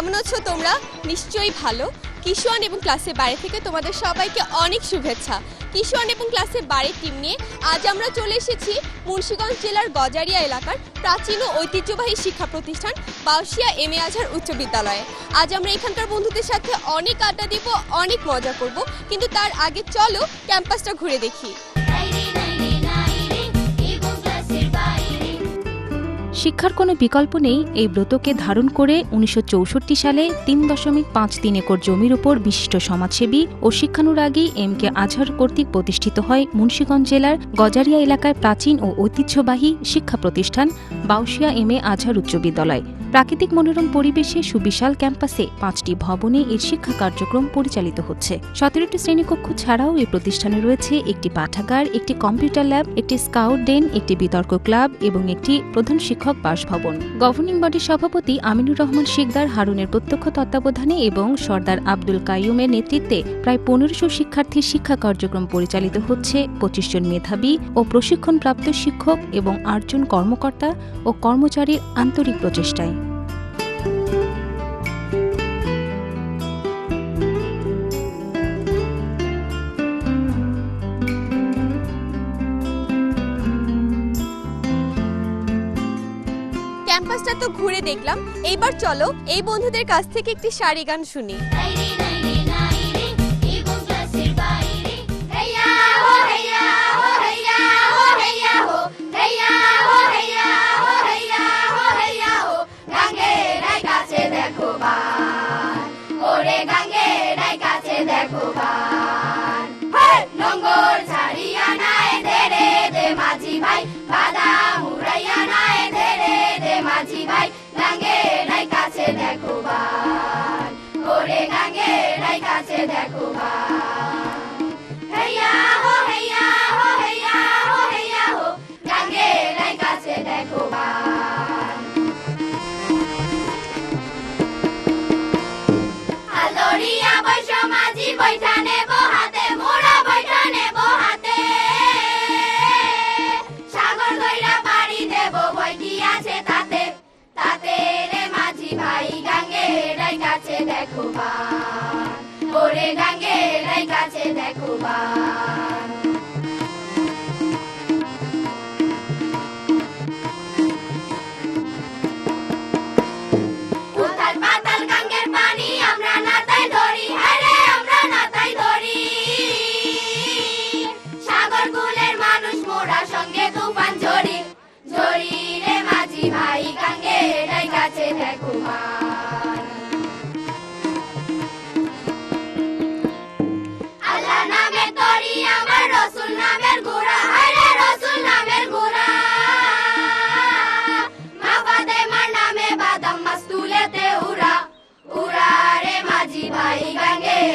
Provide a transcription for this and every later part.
কেমন আছো তোমরা? নিশ্চয়ই ভালো। কিশোয়ান এবং ক্লাসের বাইরে থেকে তোমাদের সবাইকে অনেক শুভেচ্ছা। কিশোয়ান এবং ক্লাসের বাড়ির টিম নিয়ে আজ আমরা চলে এসেছি মুন্সিগঞ্জ জেলার গজারিয়া এলাকার প্রাচীন ও ঐতিহ্যবাহী শিক্ষা প্রতিষ্ঠান বাউসিয়া এম এ আজহার উচ্চ বিদ্যালয়ে। আজ আমরা এখানকার বন্ধুদের সাথে অনেক আড্ডা দিব, অনেক মজা করব, কিন্তু তার আগে চলো ক্যাম্পাসটা ঘুরে দেখি। শিক্ষার কোনো বিকল্প নেই। এই ব্রতকে ধারণ করে উনিশশো চৌষট্টি সালে তিন দশমিক পাঁচ তিন একর জমির উপর বিশিষ্ট সমাজসেবী ও শিক্ষানুরাগী এম কে আজহার কর্তৃক প্রতিষ্ঠিত হয় মুন্সীগঞ্জ জেলার গজারিয়া এলাকার প্রাচীন ও ঐতিহ্যবাহী শিক্ষা প্রতিষ্ঠান বাউসিয়া এম এ আজহার উচ্চ বিদ্যালয়। প্রাকৃতিক মনোরম পরিবেশে সুবিশাল ক্যাম্পাসে পাঁচটি ভবনে এর শিক্ষা কার্যক্রম পরিচালিত হচ্ছে। সতেরোটি শ্রেণীকক্ষ ছাড়াও এই প্রতিষ্ঠানে রয়েছে একটি পাঠাগার, একটি কম্পিউটার ল্যাব, একটি স্কাউট ডেন, একটি বিতর্ক ক্লাব এবং একটি প্রধান শিক্ষক বাসভবন। গভর্নিং বডির সভাপতি আমিনুর রহমান শিকদার, হারুনের প্রত্যক্ষ তত্ত্বাবধানে এবং সর্দার আব্দুল কাইয়ুমের নেতৃত্বে প্রায় পনেরোশো শিক্ষার্থীর শিক্ষা কার্যক্রম পরিচালিত হচ্ছে। পঁচিশ জন মেধাবী ও প্রশিক্ষণপ্রাপ্ত শিক্ষক এবং আটজন কর্মকর্তা ও কর্মচারীর আন্তরিক প্রচেষ্টায়। দেখলাম। এইবার চলো এই বন্ধুদের কাছ থেকে একটি শাড়ি গান শুনি। দেখো বা। ওরে গাঙ্গে রাই কাছে দেখো বান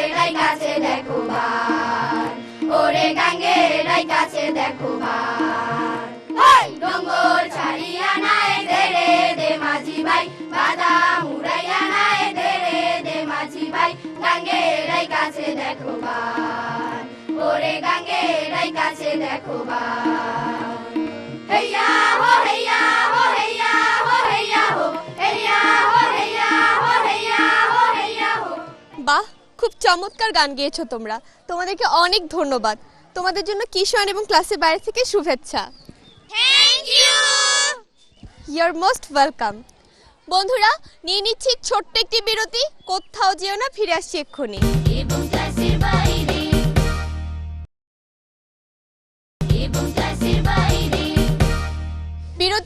রাই কাছে দেখো বান ওরে গাঙ্গে রাই কাছে দেখো বান হাই, ডঙ্গর ছাড়িয়া নাই দে রে দে মাঝি ভাই। বাদাম উড়াইয়া নাই দে রে দে মাঝি ভাই। গাঙ্গে রাই কাছে দেখো বান ওরে গাঙ্গে রাই কাছে দেখো খুব চমৎকার গান গেয়েছো তোমরা। তোমাদেরকে অনেক ধন্যবাদ। তোমাদের জন্য কিশোর এবং ক্লাসের বাইরে থেকে শুভেচ্ছা। Thank you your most welcome বন্ধুরা নিয়ে নিচ্ছি ছোট্ট একটি বিরতি। কোথাও যেও না ফিরে আসছি এক্ষুনি।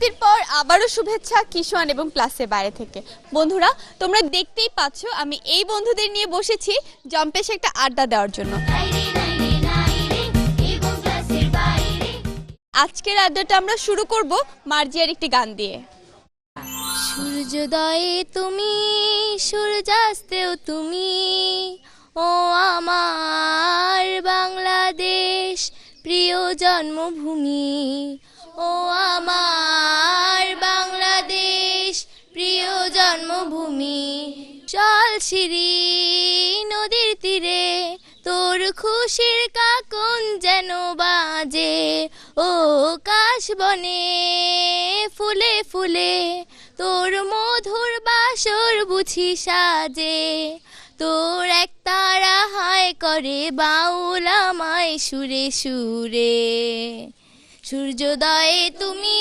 বিরতির পর আবারও শুভেচ্ছা কিশোয়ান এবং ক্লাসের বাইরে থেকে। বন্ধুরা, তোমরা দেখতেই পাচ্ছ আমি এই বন্ধুদের নিয়ে বসেছি জম্পেশে একটা আড্ডা দেওয়ার জন্য। আজকের আড্ডাটা আমরা শুরু করব মার্জিয়ার একটি গান দিয়ে। সূর্যোদয়ে তুমি, সূর্যাস্তেও তুমি, ও আমার বাংলাদেশ, প্রিয় জন্মভূমি ও আমার বাংলাদেশ, প্রিয় জন্মভূমি। চল সিঁড়ি নদীর তীরে, তোর খুশির কাকন যেন বাজে। ও কাশ বনে ফুলে ফুলে, তোর মধুর বাসর বুঝি সাজে। তোর এক তারা হায় করে বাউল আমায় সুরে সুরে। সূর্যোদয়ে তুমি,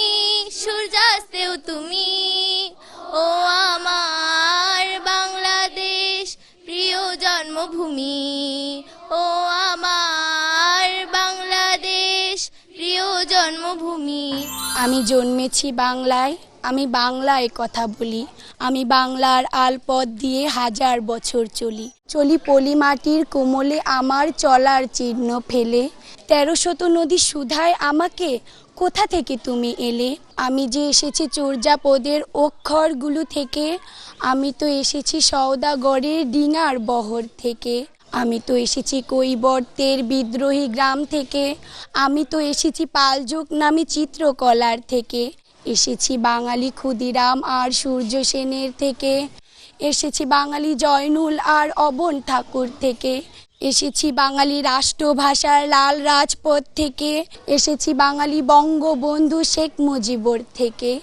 সূর্যাস্তেও তুমি। ও আমার বাংলাদেশ, প্রিয় জন্মভূমি। ও আমার বাংলাদেশ, প্রিয় জন্মভূমি। আমি জন্মেছি বাংলায়, আমি বাংলায় কথা বলি। আমি বাংলার আলপথ দিয়ে হাজার বছর চলি। চলি পলি মাটির কোমলে আমার চলার চিহ্ন ফেলে। তেরো শত নদী সুধায় আমাকে, কোথা থেকে তুমি এলে? আমি যে এসেছি চর্যাপদের অক্ষরগুলো থেকে, আমি তো এসেছি সওদাগরের ডিঙার বহর থেকে। আমি তো এসেছি কৈবর্তের বিদ্রোহী গ্রাম থেকে। আমি তো এসেছি পালযুগ নামী চিত্রকলার থেকে। এসেছি বাঙালি ক্ষুদিরাম আর সূর্য সেনের থেকে। এসেছি বাঙালি জয়নুল আর অবন ঠাকুর থেকে। এসেছি বাঙালি রাষ্ট্রভাষার লাল রাজপথ থেকে। এসেছি বাঙালি বঙ্গবন্ধু শেখ মুজিবর থেকে।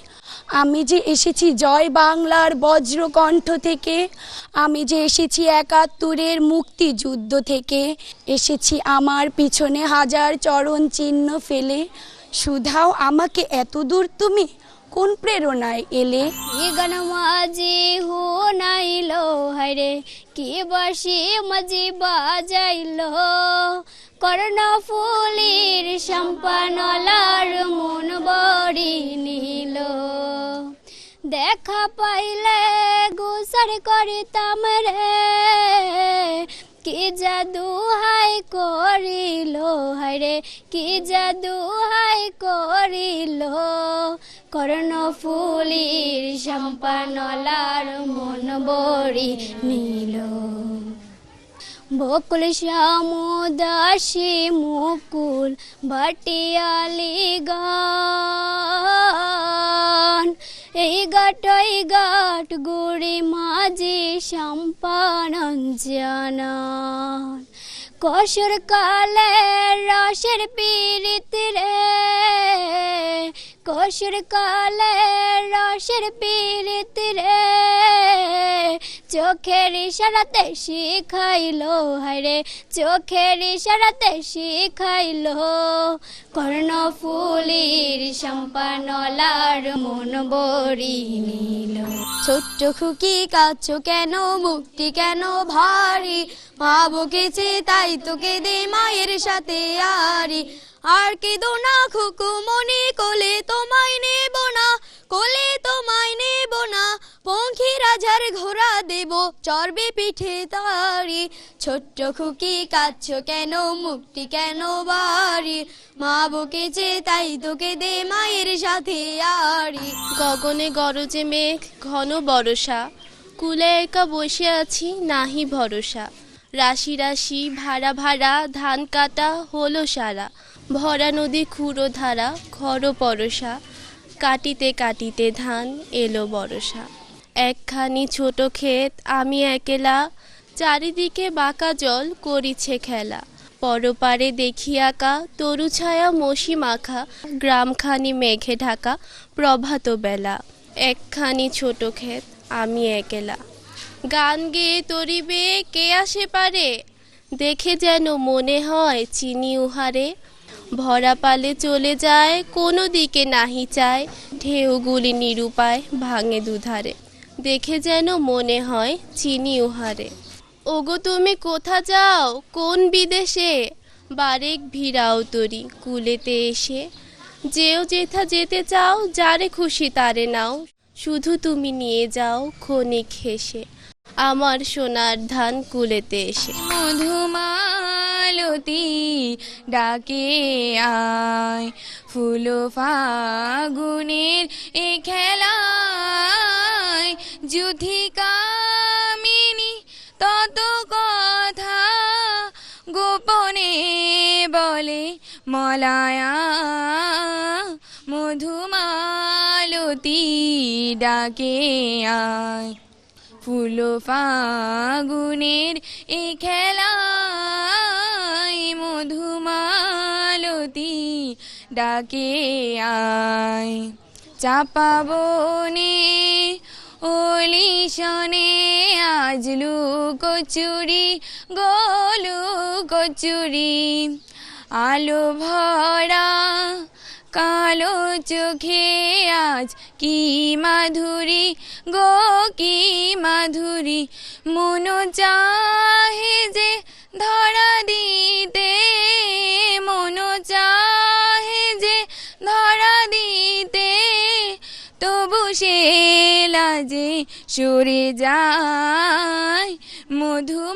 আমি যে এসেছি জয় বাংলার বজ্রকণ্ঠ থেকে। আমি যে এসেছি একাত্তরের মুক্তিযুদ্ধ থেকে। এসেছি আমার পিছনে হাজার চরণ চিহ্ন ফেলে। সুধাও আমাকে এত দূর তুমি কোন প্রেরণায় এলে? গান মাঝি হো নাইলো হরে কি বাসি মাঝি বাজাইলো? কর্ণ ফুলের সম্পানলার মন বড়ি নিল। দেখা পাইলে গুসর করিতাম রে কি জাদু হাই করিল? হরে কি জাদু হাই করিল? কর্ণ ফুলির সম্পানলার মন বড়ি নীল। বকুল শ্যামদাসী মুকুল ভাটিয়ালি গান। এই গাট এই গাট, গুড়ি মাঝি সম্পানন জানান। কসর কালে রসের পীড়িত রে, কসর কালে রসের পীড়িত রে চোখের ইশারাতে শিখাইলো হরে চোখের ইশারাতে শিখাইলো। কর্ণ ফুলির সম্পানলার মন বড়ি নিল। ছোট্ট খুকি কাচ্ছ কেন, মুক্তি কেন ভারী? ভাবো কেছে তাই তোকে দে মায়ের সাথে আরি। আর কেঁদো না খুকু মনে, কোলে তোমায় নেব না, কোলে তোমায় নেব না। পঙ্খী রাজার ঘোড়া দেব, চর্বে পিঠে তারি। ছোট্ট খুকি কাচ্ছ কেন, মুক্তি কেন বাড়ি মা বকেছে তাই তোকে দে মায়ের সাথে আরি। গগনে গরজে মেঘ, ঘন বরষা। কুলে একা বসে আছি, নাহি ভরসা। রাশি রাশি, ভাড়া ভাড়া, ধান কাটা, হলো সারা। ভরা নদী খুঁড়ো ধারা খর পরশা কাটিতে কাটিতে ধান এলো বরষা একখানি ছোট ক্ষেত আমি একেলা চারিদিকে বাঁকা জল করিছে খেলা। পরপারে দেখি আঁকা, তরু ছায়া মশি মাখা, গ্রামখানি মেঘে ঢাকা প্রভাত বেলা। একখানি ছোট ক্ষেত আমি একেলা। গান গেয়ে তরিবে, কে আসে পারে? দেখে যেন মনে হয় চিনি উহারে। ভরা পালে চলে যায়, কোনো দিকে নাহি চায়। ঢেউগুলি নিরুপায় ভাঙে দুধারে। দেখে যেন মনে হয় চিনি উহারে। ওগো তুমি কোথা যাও? কোন বিদেশে? বারেক ভিড়াও তরি কুলেতে এসে। যেও যেথা যেতে চাও, যারে খুশি তারে নাও। শুধু তুমি নিয়ে যাও ক্ষণিক হেসে। আমার সোনার ধান কুলেতে এসে। মধুমালতি ডাকে আয়। ফুল ফাগুনের এ খেলায় যুধি কামিনী তত কথা গোপনে বলে, মলায়া মধুমালতী ডাকে ফুল ফাগুনের এ খেলায় মধুমালতী ডাকে আয়। চাপা বনে ওলি শনে আজ কচুরি গোলু কচুরি আলো ভরা, কালো চোখে আজ কি মাধুরী গো, কি মাধুরী। মন চাহে যে ধরা দিতে, মন চাহে সে লাজে সরে যায়, মধুমালতী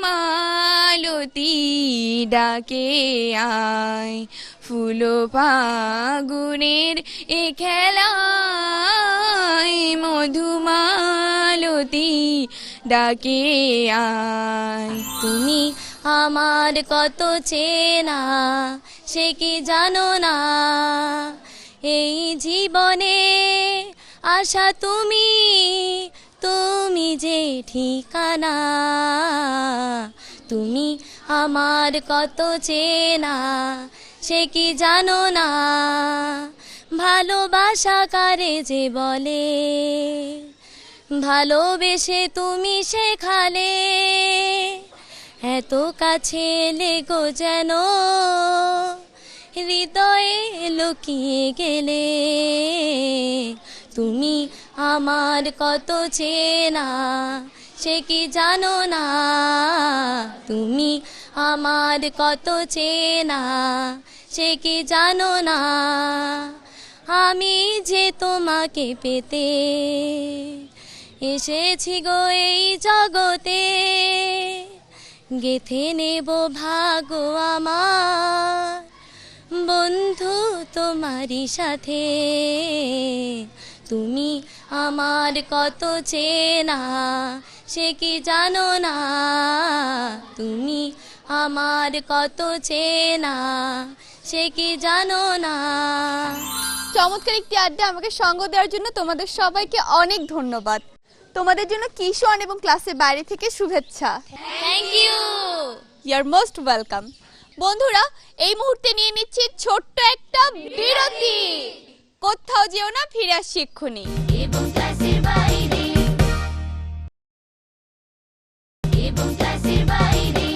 ডাকে আয়। ফুল ফাগুনের এ খেলায় মধুমালতী ডাকে আয়। তুমি আমার কত চেনা, সে কি জানো না? এই জীবনে আশা তুমি তুমি যে ঠিকানা, তুমি আমার কত চেনা, সে কি জানো না? ভালোবাসা কারে যে বলে? ভালোবেসে তুমি শেখালে এত কাছে লেগো যেন হৃদয়ে লুকিয়ে গেলে। তুমি আমার কত চেনা, সে কি জানো না? তুমি আমার কত চেনা, সে কি জানো না? আমি যে তোমাকে পেতে এসেছি গো এই জগতে, গেথে নেব ভাগ্য আমার। বন্ধু তোমারই সাথে তুমি আমার কত চেনা সে কি জানো না? তুমি আমার কত চেনা সে কি জানো না? চমৎকার একটি আড্ডা আমাকে সঙ্গ দেওয়ার জন্য তোমাদের সবাইকে অনেক ধন্যবাদ। তোমাদের জন্য কিশোর এবং ক্লাসের বাইরে থেকে শুভেচ্ছা। Thank you you most welcome বন্ধুরা এই মুহূর্তে নিয়ে নিচ্ছি ছোট্ট একটা বিরতি। কোথাও যেও না ফিরে আসছি এক্ষুনি। এবং ক্লাসের বাইরে। এবং ক্লাসের বাইরে।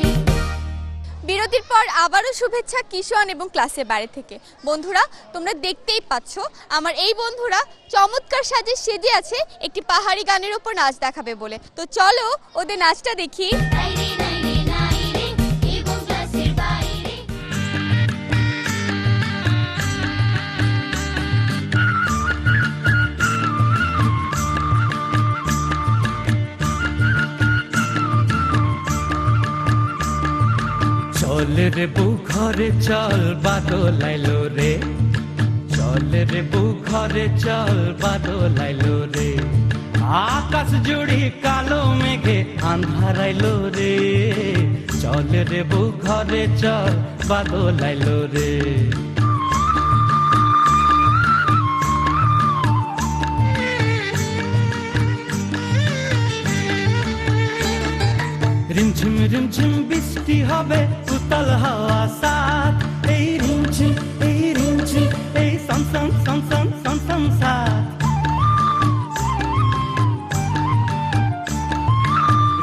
বিরতির পর আবারও শুভেচ্ছা কিশোর এবং ক্লাসের বাইরে থেকে। বন্ধুরা তোমরা দেখতেই পাচ্ছ আমার এই বন্ধুরা চমৎকার সাজে সেজে আছে একটি পাহাড়ি গানের ওপর নাচ দেখাবে বলে। তো চলো ওদের নাচটা দেখি। চল রে বউ ঘরে চল বাদলাইলো রে চল রে। বউ ঘরে চল বাদলাইলো রে। আকাশ জুড়ি কালো মেঘে আন্ধারাইলো রে চল রে। বউ ঘরে চল বাদলাইলো রে। রিমঝিম রিমঝিম বৃষ্টি হবে উতল হাওয়া সাত। এই রিমঝিম এই রিমঝিম, এই সমসম সমসম সমসম সাত।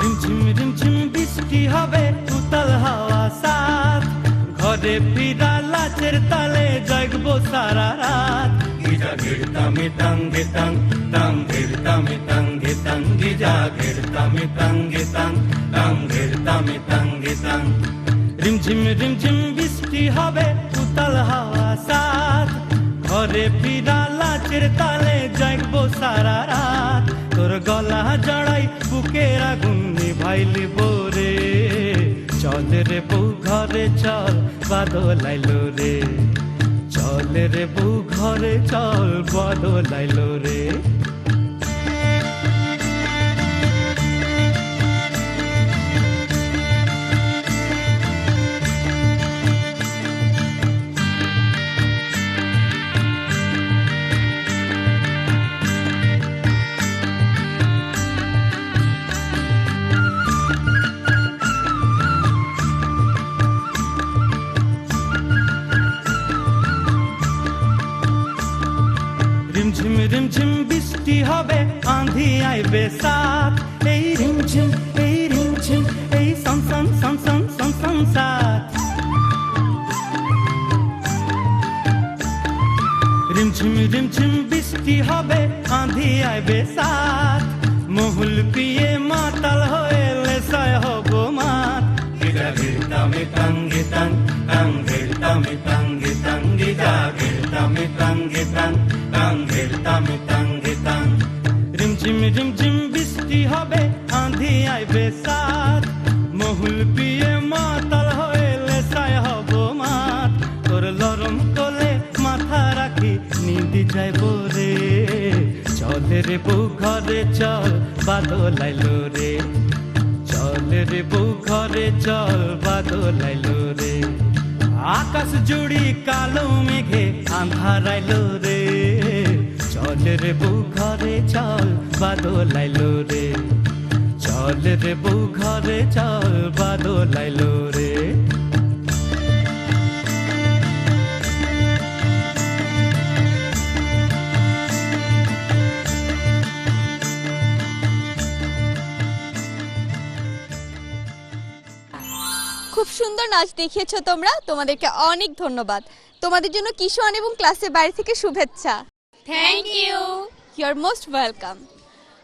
রিমঝিম রিমঝিম বৃষ্টি হবে উতল হাওয়া সাত। ঘরে ফিরা লাচের তালে জাগবো সারা রাত। গিজা গিরতামে তাং তাং গিরতামে তাঙ্গে গিজা গিরতামে তাঙ্গে তাং তাং গিরতামে তাঙ্গে তাং রিমঝিম রিমঝিম বৃষ্টি হবে উতাল হাওয়া সাত। ঘরে ফিরা লাচের তালে জাগবো সারা রাত। তোর গলা জড়াই বুকের আগুন নিভাইলি বোরে চল রে বউ, ঘরে চল, বাদলাইলো রে। চল রে বউ, ঘরে চল, বদলাইলো রে। আঁধি আইবে সাত এই রিমঝিম এই রিমঝিম এই সন সন সন সন সন সন সাত রিমঝিম রিমঝিম বৃষ্টি হবে আঁধি আইবে বউ ঘরে চল বাদলাইলো রে। চল রে বউ ঘরে চল বাদলাইলো রে। আকাশ জুড়ি কালো মেঘে আন্ধারাইলো রে। চল রে বউ ঘরে চল বাদলাইলো রে। চল রে বউ ঘরে চল বাদলাইলো রে। সুন্দর নাচ দেখিয়েছো তোমরা তোমাদেরকে অনেক ধন্যবাদ। তোমাদের জন্য কিশোয়ান এবং ক্লাসের বাইরে থেকে শুভেচ্ছা। Thank you you are most welcome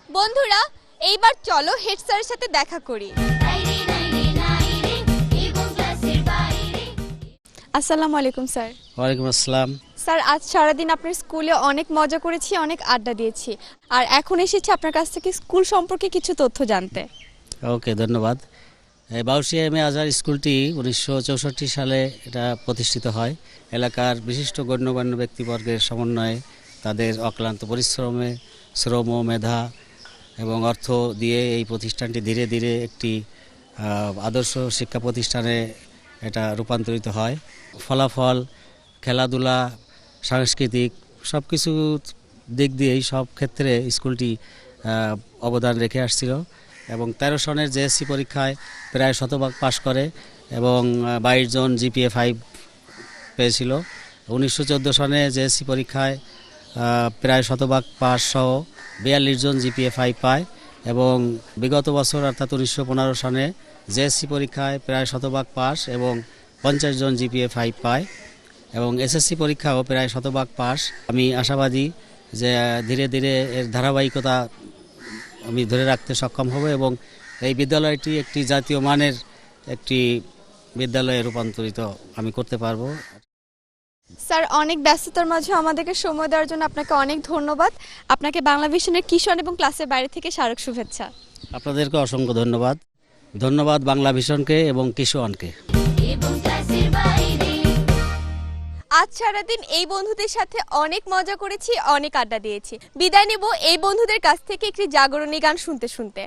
বন্ধুরা এইবার চলো হেড স্যারের সাথে দেখা করি। আসসালামু আলাইকুম স্যার। ওয়ালাইকুম আসসালাম। স্যার আজ সারাদিন আপনার স্কুলে অনেক মজা করেছি অনেক আড্ডা দিয়েছি। আর এখন এসেছি আপনার কাছ থেকে স্কুল সম্পর্কে কিছু তথ্য জানতে। ওকে ধন্যবাদ। এই বাউসিয়া এম এ আজহার স্কুলটি উনিশশো চৌষট্টি সালে এটা প্রতিষ্ঠিত হয়। এলাকার বিশিষ্ট গণ্যমান্য ব্যক্তিবর্গের সমন্বয়ে তাদের অক্লান্ত পরিশ্রমে শ্রম মেধা এবং অর্থ দিয়ে এই প্রতিষ্ঠানটি ধীরে ধীরে একটি আদর্শ শিক্ষা প্রতিষ্ঠানে এটা রূপান্তরিত হয়। ফলাফল, খেলাধুলা, সাংস্কৃতিক সব কিছু দিক দিয়েই সব ক্ষেত্রে স্কুলটি অবদান রেখে আসছিল। এবং তেরো সনের জেএসসি পরীক্ষায় প্রায় শতভাগ পাশ করে এবং বাইশ জন জিপিএ ফাইভ পেয়েছিল। উনিশশো চোদ্দ সনে জেএসসি পরীক্ষায় প্রায় শতভাগ পাস সহ বিয়াল্লিশ জন জিপিএ ফাইভ পায় এবং বিগত বছর অর্থাৎ উনিশশো পনেরো সনে জেএসসি পরীক্ষায় প্রায় শতভাগ পাস এবং পঞ্চাশ জন জিপিএ ফাইভ পায় এবং এসএসসি পরীক্ষাও প্রায় শতভাগ পাস আমি আশাবাদী যে ধীরে ধীরে এর ধারাবাহিকতা আমি ধরে রাখতে সক্ষম হব এবং এই বিদ্যালয়টি একটি জাতীয় মানের একটি বিদ্যালয়ে রূপান্তরিত আমি করতে পারব। স্যার অনেক ব্যস্ততার মাঝে আমাদেরকে সময় দেওয়ার জন্য আপনাকে অনেক ধন্যবাদ। আপনাকে বাংলা ভিশনের কিশোর এবং ক্লাসের বাইরে থেকে স্মারক শুভেচ্ছা। আপনাদেরকে অসংখ্য ধন্যবাদ। ধন্যবাদ বাংলা ভীষণকে এবং কিশোয়ানকে আজ সারাদিন এই বন্ধুদের সাথে অনেক মজা করেছি, অনেক আড্ডা দিয়েছি। বিদায় নেব এই বন্ধুদের কাছ থেকে একটি জাগরণী গান শুনতে শুনতে।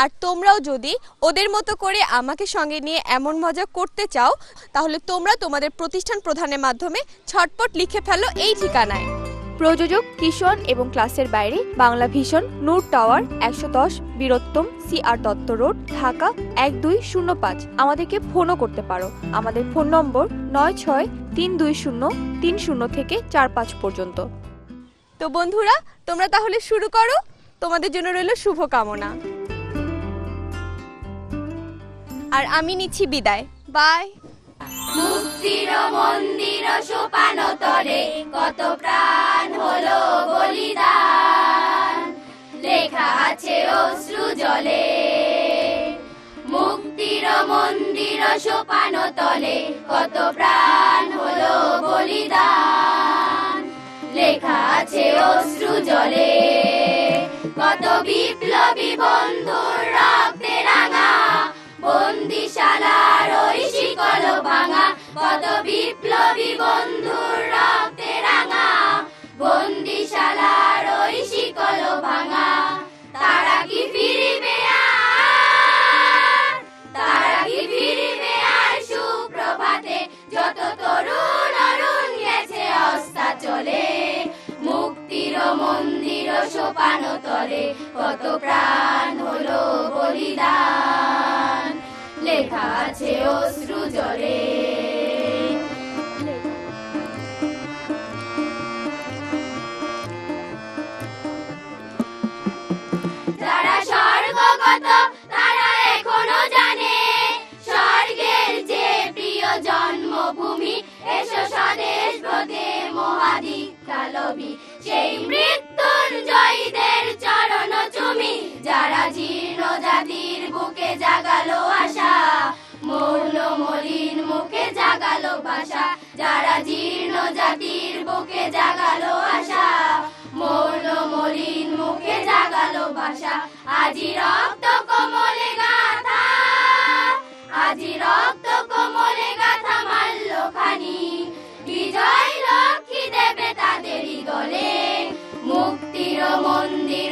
আর তোমরাও যদি ওদের মতো করে আমাকে সঙ্গে নিয়ে এমন মজা করতে চাও, তাহলে তোমরা তোমাদের প্রতিষ্ঠান প্রধানের মাধ্যমে ছটপট লিখে ফেলো এই ঠিকানায়। প্রযোজক কিশোর এবং ক্লাসের বাইরে বাংলা ভীষণ নূর টাওয়ার একশো দশ Bir Uttam C R Dutta road, Dhaka এক দুই শূন্য পাঁচ। আমাদেরকে ফোনও করতে পারো। আমাদের ফোন নম্বর নয় ছয় তিন দুই শূন্য তিন শূন্য থেকে চার পাঁচ পর্যন্ত। তো বন্ধুরা, তোমরা তাহলে শুরু করো। তোমাদের জন্য রইল শুভকামনা। আর আমি নিচ্ছি বিদায়। বাই মুক্তির মন্দির সোপান তরে কত প্রাণ হলো বলিদান। লেখা আছে অশ্রু জলে, মুক্তির মন্দির সোপান তলে কত প্রাণ হলো বলিদান। লেখা আছে অশ্রু জলে, কত বিপ্লবী বন্ধুর কত বিপ্লবী বন্ধুর রক্তে রাঙা, বন্দিশালার ওই শিকল ভাঙা। তারা কি ফিরিবে তারা কি ফিরিবে আর সুপ্রভাতে? যত তরুণ অরুণ গেছে, অস্তা চলে। মুক্তির মন্দির সোপান তলে, কত প্রাণ হলো বলিদান। লেখা আছে অশ্রু জলে। জাতির বুকে জাগালো আশা। মৌন মলিন মুখে জাগালো ভাষা যারা জীর্ণ জাতির বুকে জাগালো আশা। মৌন মলিন মুখে জাগালো ভাষা আজিরা